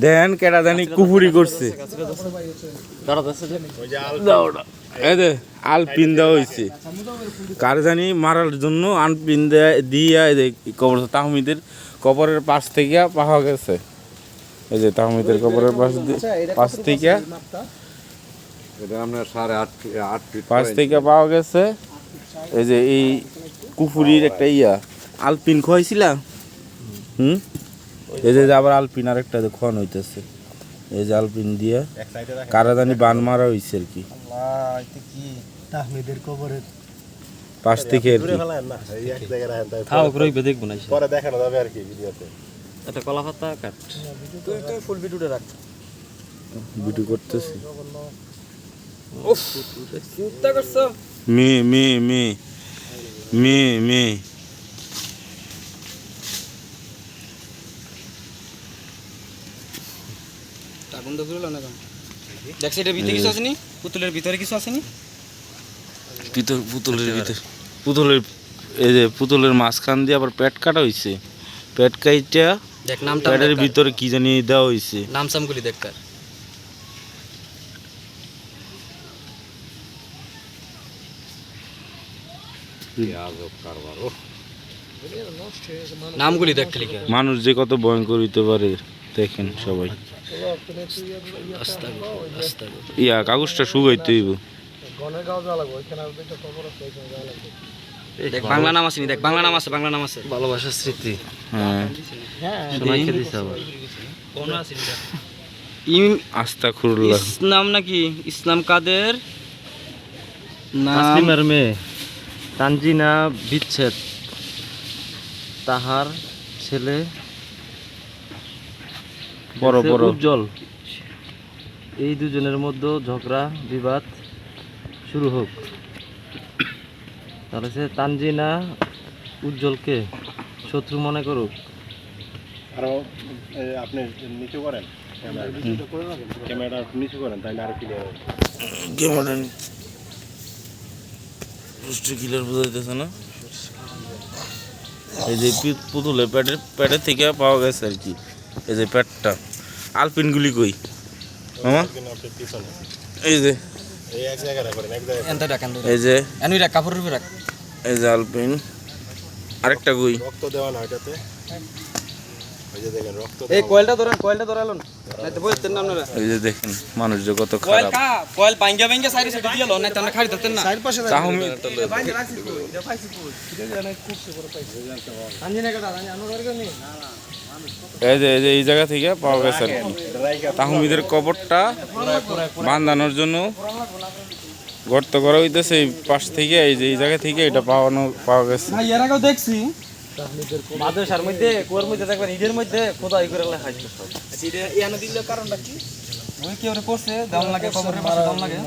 দেন কেডা জানি কুফুরি করছে। এই যে আলপিন দেওয়া হয়েছে কার জানি মারার জন্য আনপিন দেয়া- দিয়া এই যে কবর তাহমিদের কবরের পাশ থেকে পাওয়া গেছে। এই যে তাহমিদের কবরের পাশ দিয়ে- পাশ থেকে আপনার সাড়ে পাশ থেকে পাওয়া গেছে। এই যে এই কুফুরির একটা ইয়া। আলপিন খোয়াইছিলা? হুম? এই যে আবার আলপিন আর একটা খোয়ানো হইতেছে। এই যে আলপিন দিয়া কারা জানি বান মারা হইছে আর কি। পাশ থেকে আর কি। খাও রইবে দেখব না পরে দেখানো যাবে আর কি ভিডিওতে। একটা কলা পাতা কাট তুই তুই ফুল ভিডিওটা রাখ। ভিডিও করতেছি। চিন্তা করছ। মে মে মে মে মে। না কেন? দেখছি এটা ভিতরে কিছু আসেনি? পুতুলের ভিতরে কিছু আসেনি? ভিতর পুতুলের ভিতর পুতুলের এই যে পুতুলের মাঝখান দিয়ে আবার পেট কাটা হইছে। পেট কাইটা দেখ নামটা পেটের ভিতরে কি জানি দেওয়া হইছে। নাম সামগুলি দেখ কার নামগুলি দেখ খালি। মানুষ যে কত ভয়ঙ্কর হইতে পারে দেখেন সবাই। ইয়া কাগজটা শুকাইতে হইব। বাংলা নাম আসেনি দেখ বাংলা নাম আছে বাংলা নাম আছে। ভালোবাসার স্মৃতি। হ্যাঁ। ইম খুরলা ইসলাম নাকি? ইসলাম কাদের? নাম মেয়ে। তানজিনা বিচ্ছেদ। তাহার ছেলে বড় বড়। উজ্জ্বল। এই দুজনের মধ্যে ঝগড়া বিবাদ শুরু হোক। তাহলে সে তানজিনা উজ্জ্বলকে শত্রু মনে করুক। আরও আপনি নিচু করেন ক্যামেরা। নিচু করেন তাহলে আরও ক্লিয়ার হবে। ক্যামেরা পুষ্টি বোঝাইতেছে না। এই যে পি- পুতুলের পেটের পেটের থেকে পাওয়া গেছে আর কি। এই যে পেটটা। আলপিনগুলি কই? মামা? এই যে। এই যে। এনুই রাখ কাপড়ের উপরে রাখ এই যে আলপিন। আরেকটা কই? রক্ত দেওয়া না এটাতে ওই যে দেখেন রক্ত এই কয়েলটা ধরেন কয়েলটা ধরালুন এই যে দেখেন মানুষ যে কত কয়েল খারাপ কা কয়েল ভাঙ্গা ভাঙ্গা সাইডে সাইডে দিয়াল নাইতে আমরা খাড়ি ধরতেন না। তাহমি এই যে এই যে এই জায়গা থেকে পাওয়া গেছে। আর কি তাহমিদের কবরটা বান্ধানোর জন্য গর্ত করা হইতেছে এই পাশ থেকে এই যে এই জায়গা থেকে এটা পাওয়ানো পাওয়া গেছে। এর আগেও দেখছি। মাদ্রাসার মধ্যে কুয়ার মধ্যে দেখবেন ঈদের মধ্যে খোদাই করে খাই এটা ইয়ানো দিলে কারণটা কি? ওই কি ওরে করছে দাম লাগে কবরের দাম লাগে।